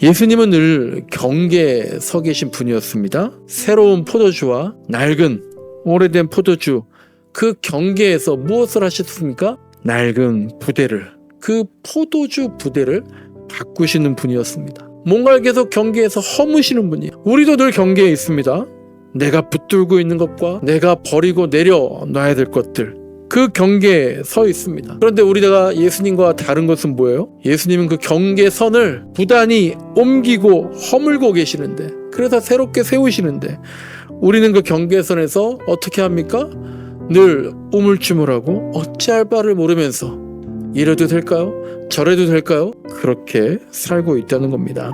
예수님은 늘 경계에 서 계신 분이었습니다. 새로운 포도주와 낡은 오래된 포도주 그 경계에서 무엇을 하셨습니까? 낡은 부대를 그 포도주 부대를 바꾸시는 분이었습니다. 뭔가를 계속 경계에서 허무시는 분이에요. 우리도 늘 경계에 있습니다. 내가 붙들고 있는 것과 내가 버리고 내려놔야 될 것들 그 경계에 서 있습니다. 그런데 우리가 예수님과 다른 것은 뭐예요? 예수님은 그 경계선을 부단히 옮기고 허물고 계시는데 그래서 새롭게 세우시는데 우리는 그 경계선에서 어떻게 합니까? 늘 우물쭈물하고 어찌할 바를 모르면서 이래도 될까요? 저래도 될까요? 그렇게 살고 있다는 겁니다.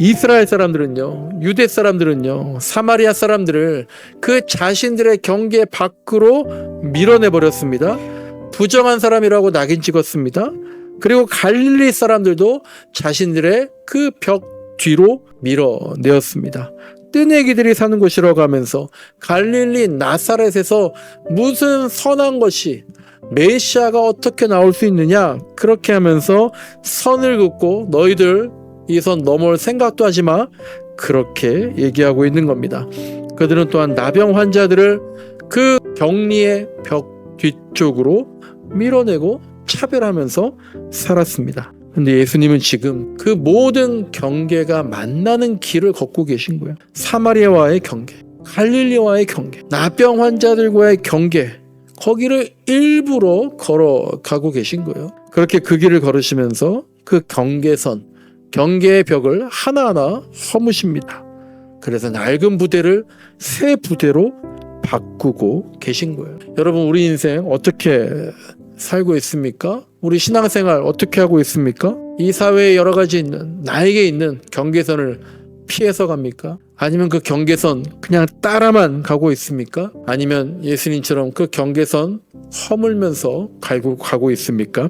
이스라엘 사람들은요, 유대 사람들은요, 사마리아 사람들을 그 자신들의 경계 밖으로 밀어내 버렸습니다. 부정한 사람이라고 낙인 찍었습니다. 그리고 갈릴리 사람들도 자신들의 그 벽 뒤로 밀어내었습니다. 뜨내기들이 사는 곳이라고 하면서 갈릴리 나사렛에서 무슨 선한 것이 메시아가 어떻게 나올 수 있느냐 그렇게 하면서 선을 긋고 너희들 이 선 넘어올 생각도 하지 마 그렇게 얘기하고 있는 겁니다. 그들은 또한 나병 환자들을 그 격리의 벽 뒤쪽으로 밀어내고 차별하면서 살았습니다. 근데 예수님은 지금 그 모든 경계가 만나는 길을 걷고 계신 거예요. 사마리아와의 경계, 갈릴리와의 경계, 나병 환자들과의 경계, 거기를 일부러 걸어가고 계신 거예요. 그렇게 그 길을 걸으시면서 그 경계선, 경계의 벽을 하나하나 허무십니다. 그래서 낡은 부대를 새 부대로 바꾸고 계신 거예요. 여러분, 우리 인생 어떻게 살고 있습니까? 우리 신앙생활 어떻게 하고 있습니까? 이 사회에 여러 가지 있는, 나에게 있는 경계선을 피해서 갑니까? 아니면 그 경계선 그냥 따라만 가고 있습니까? 아니면 예수님처럼 그 경계선 허물면서 가고, 가고 있습니까?